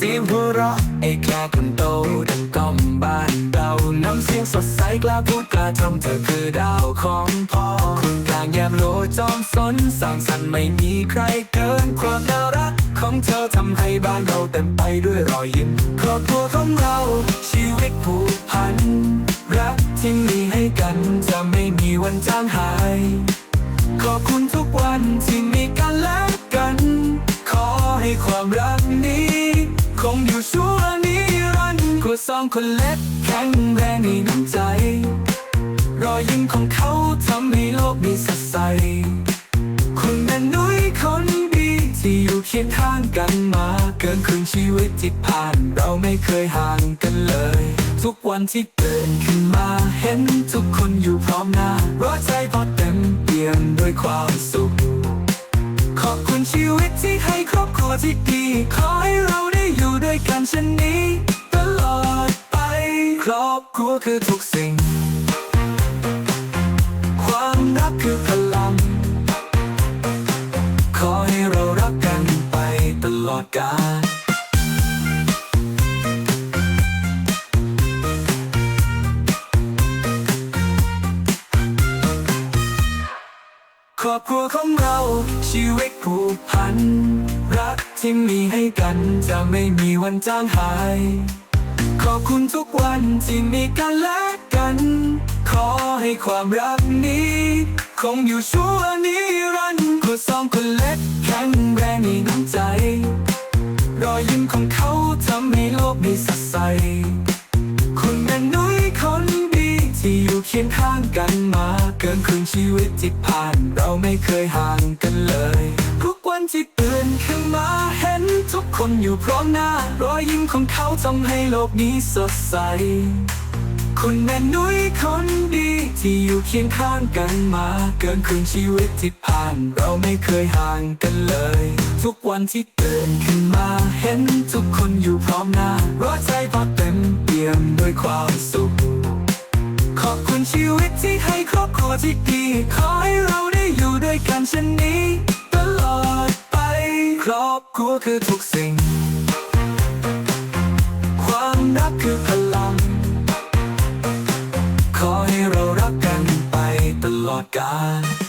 เสียงหัวเราะไอ้แค่คนโตดังก้อมบ้านเราน้ำเสียงสดใสกล้าพูดกล้าทำเธอคือดาวของพ่อคุณกลางแยมโลจอมสนสร้างสรรค์ไม่มีใครเกินความน่ารักของเธอทำให้บ้านเราเต็มไปด้วยรอยยิ้มครอบครัวของเราชีวิตผูกพัน รักที่มีให้กันจะไม่มีวันจางหาย ขอบคุณทุกวันที่มีกันและ สองคนเล็กแข็งแรงในน้ำใจ รอยยิ้มของเขาทำให้โลกมีสดใส คุณแม่นุ้ยคนดีที่อยู่เคียงข้างกันมา เกินครึ่งชีวิตที่ผ่าน เราไม่เคยห่างกันเลย ทุกวันที่ตื่นขึ้นมาเห็นทุกคนอยู่พร้อมหน้าร้อยใจพอเต็มเปี่ยมด้วยความสุข ขอบคุณชีวิตที่ให้ครอบครัวที่ดีขอให้เรา ครัวคือทุกสิ่ง ความรักคือพลัง ขอให้เรารักกันไปตลอดกาลครอบครัวของเราชีวิตผูกพัน รักที่มีให้กันจะไม่มีวันจางหาย อบคุณทุกวันที่มีกันและกัน ขอให้ความรักนี้ คงอยู่ชั่วนิรันดร์คุณสองคนเล็กแข็งแรงในน้ำใจ รอยยิ้มของเขาทำให้โลกมีสดใส คุณแม่นุ้ยคนดีที่อยู่เคียงข้างกันมา เกินครึ่งชีวิตที่ผ่าน เราไม่เคยห่างกันเลย วันที่ตื่นขึ้นมาเห็นทุกคนอยู่พร้อมหน้ารอยยิ้มของเขาทำให้โลกนี้สดใส คุณแม่นุ้ยคนดีที่อยู่เคียงข้างกันมาเกินครึ่งชีวิตที่ผ่าน เราไม่เคยห่างกันเลย ทุกวันที่ตื่นขึ้นมาเห็นทุกคนอยู่พร้อมหน้ารอยใจพอเต็มเปี่ยมด้วยความสุข ขอบคุณชีวิตที่ให้ครอบครัวที่ดีขอใคือทุกสิ่ง ความรักคือพลัง ขอให้เรารักกันไปตลอดกาล